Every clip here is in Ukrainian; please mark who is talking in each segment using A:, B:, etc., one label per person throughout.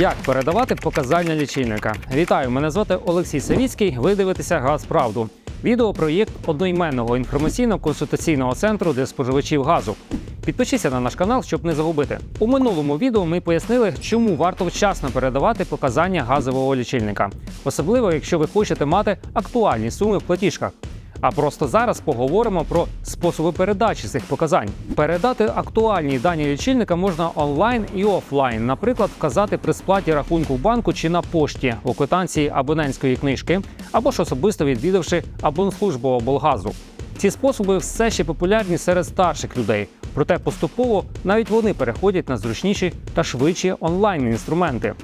A: Як передавати показання лічильника? Вітаю! Мене звати Олексій Савіцький. Ви дивитеся Газправду. Відеопроєкт одноіменного інформаційно-консультаційного центру для споживачів газу. Підпишіться на наш канал, щоб не загубити. У минулому відео ми пояснили, чому варто вчасно передавати показання газового лічильника, особливо якщо ви хочете мати актуальні суми в платіжках. А просто зараз поговоримо про способи передачі цих показань. Передати актуальні дані лічильника можна онлайн і офлайн, наприклад, вказати при сплаті рахунку в банку чи на пошті у квитанції абонентської книжки, або ж особисто відвідавши абонслужбу облгазу. Ці способи все ще популярні серед старших людей, проте поступово навіть вони переходять на зручніші та швидші онлайн інструменти.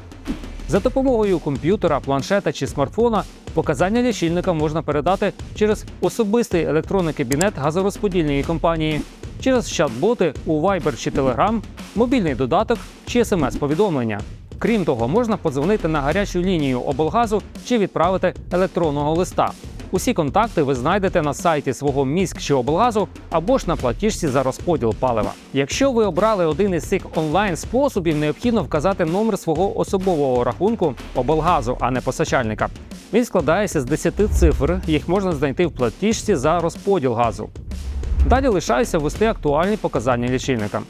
A: За допомогою комп'ютера, планшета чи смартфона показання лічильника можна передати через особистий електронний кабінет газорозподільної компанії, через чат-боти у Viber чи Telegram, мобільний додаток чи смс-повідомлення. Крім того, можна подзвонити на гарячу лінію облгазу чи відправити електронного листа. Усі контакти ви знайдете на сайті свого міськ чи облгазу або ж на платіжці за розподіл палива. Якщо ви обрали один із цих онлайн способів, необхідно вказати номер свого особового рахунку облгазу, а не постачальника. Він складається з 10 цифр, їх можна знайти в платіжці за розподіл газу. Далі лишається ввести актуальні показання лічильника.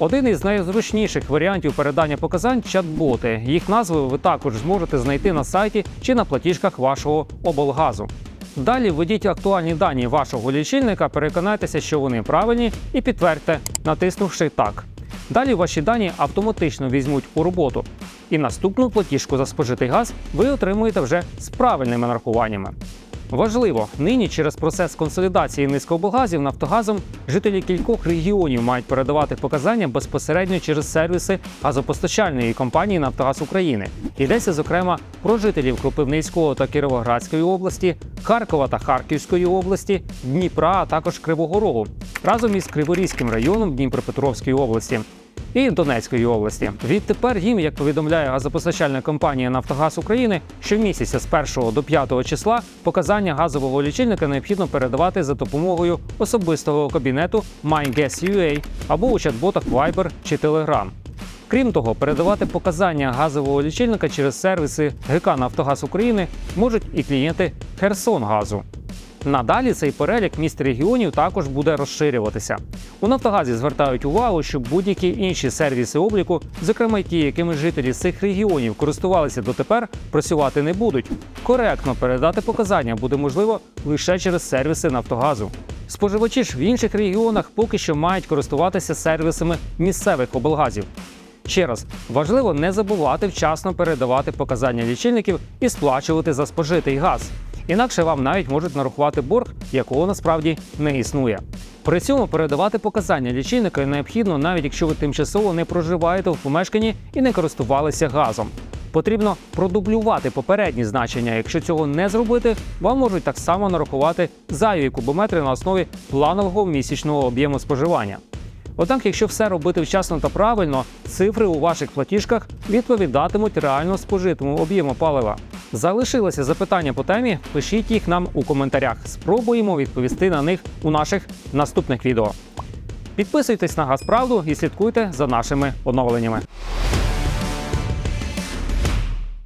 A: Один із найзручніших варіантів передання показань чат-боти. Їх назви ви також зможете знайти на сайті чи на платіжках вашого облгазу. Далі введіть актуальні дані вашого лічильника, переконайтеся, що вони правильні, і підтвердьте, натиснувши так. Далі ваші дані автоматично візьмуть у роботу. І наступну платіжку за спожитий газ ви отримуєте вже з правильними нарахуваннями. Важливо, нині через процес консолідації низькооблгазів Нафтогазом жителі кількох регіонів мають передавати показання безпосередньо через сервіси газопостачальної компанії Нафтогаз України. Йдеться зокрема про жителів Кропивницького та Кіровоградської області, Харкова та Харківської області, Дніпра, а також Кривого Рогу разом із Криворізьким районом Дніпропетровської області. І Донецької області відтепер їм, як повідомляє газопостачальна компанія Нафтогаз України, щомісяця з 1 до 5 числа показання газового лічильника необхідно передавати за допомогою особистого кабінету MyGuess.ua або у чат-ботах Viber чи Telegram. Крім того, передавати показання газового лічильника через сервіси ГК Нафтогаз України можуть і клієнти Херсонгазу. Надалі цей перелік міст регіонів також буде розширюватися. У Нафтогазі звертають увагу, що будь-які інші сервіси обліку, зокрема ті, якими жителі цих регіонів користувалися дотепер, працювати не будуть. Коректно передати показання буде можливо лише через сервіси Нафтогазу. Споживачі ж в інших регіонах поки що мають користуватися сервісами місцевих облгазів. Ще раз важливо не забувати вчасно передавати показання лічильників і сплачувати за спожитий газ. Інакше вам навіть можуть нарахувати борг, якого насправді не існує. При цьому передавати показання лічильника необхідно, навіть якщо ви тимчасово не проживаєте в помешканні і не користувалися газом. Потрібно продублювати попередні значення. Якщо цього не зробити, вам можуть так само нарахувати зайві кубометри на основі планового місячного об'єму споживання. Однак, якщо все робити вчасно та правильно, цифри у ваших платіжках відповідатимуть реально спожитому об'єму палива. Залишилося запитання по темі? Пишіть їх нам у коментарях. Спробуємо відповісти на них у наших наступних відео. Підписуйтесь на Газправду і слідкуйте за нашими оновленнями.